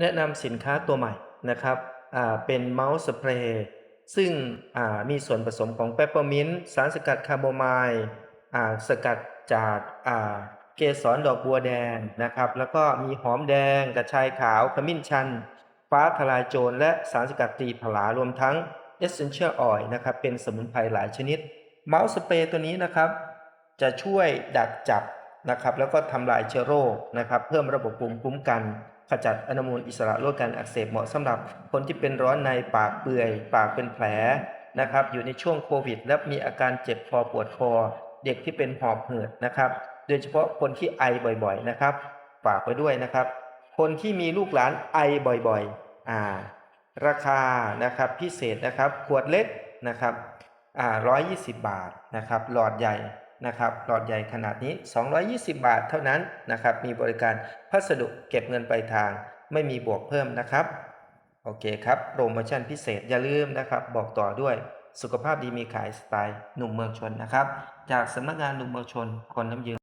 แนะนำสินค้าตัวใหม่นะครับอ่าเป็นเมาส์สเปรย์ซึ่งอ่ามีส่วนผสมของเปปเปอร์มินต์สารสกัดคาโมไมล์อ่าสกัดจากอ่าเกสรดอกบัวแดงนะครับ แล้วก็มีหอมแดง กระชายขาวขมิ้นชัน ฟ้าทลายโจร และสารสกัดตรีผลารวมทั้ง Essential Oil นะครับ เป็นสมุนไพรหลายชนิด เมาส์สเปรย์ตัวนี้นะครับ จะช่วยดักจับ นะครับแล้วก็ทำลายเชื้อโรคนะครับเพิ่มระบบภูมิคุ้มกันขจัดอนุมูลอิสระลดการอักเสบเหมาะสำหรับคนที่เป็นร้อนในปากเปื่อย ปากเป็นแผลนะครับอยู่ในช่วงโควิด และมีอาการเจ็บคอปวดคอ เด็กที่เป็นหอบหืดนะครับโดยเฉพาะคนที่ไอบ่อยๆนะครับฝากไว้ด้วยนะครับ คนที่มีลูกหลานไอบ่อยๆอ่าราคานะครับพิเศษนะครับขวดเล็กนะครับอ่า120 บาทนะครับหลอดใหญ่ นะครับหลอดใหญ่ขนาดนี้ 220 บาทเท่านั้นนะครับมีบริการพัสดุเก็บเงินปลายทาง ไม่มีบวกเพิ่มนะครับ โอเคครับโปรโมชั่นพิเศษอย่าลืมนะครับบอกต่อด้วยสุขภาพดีมีขายสไตล์หนุ่มเมืองชนนะครับ จากสำนักงานหนุ่มเมืองชนคนน้ำยืน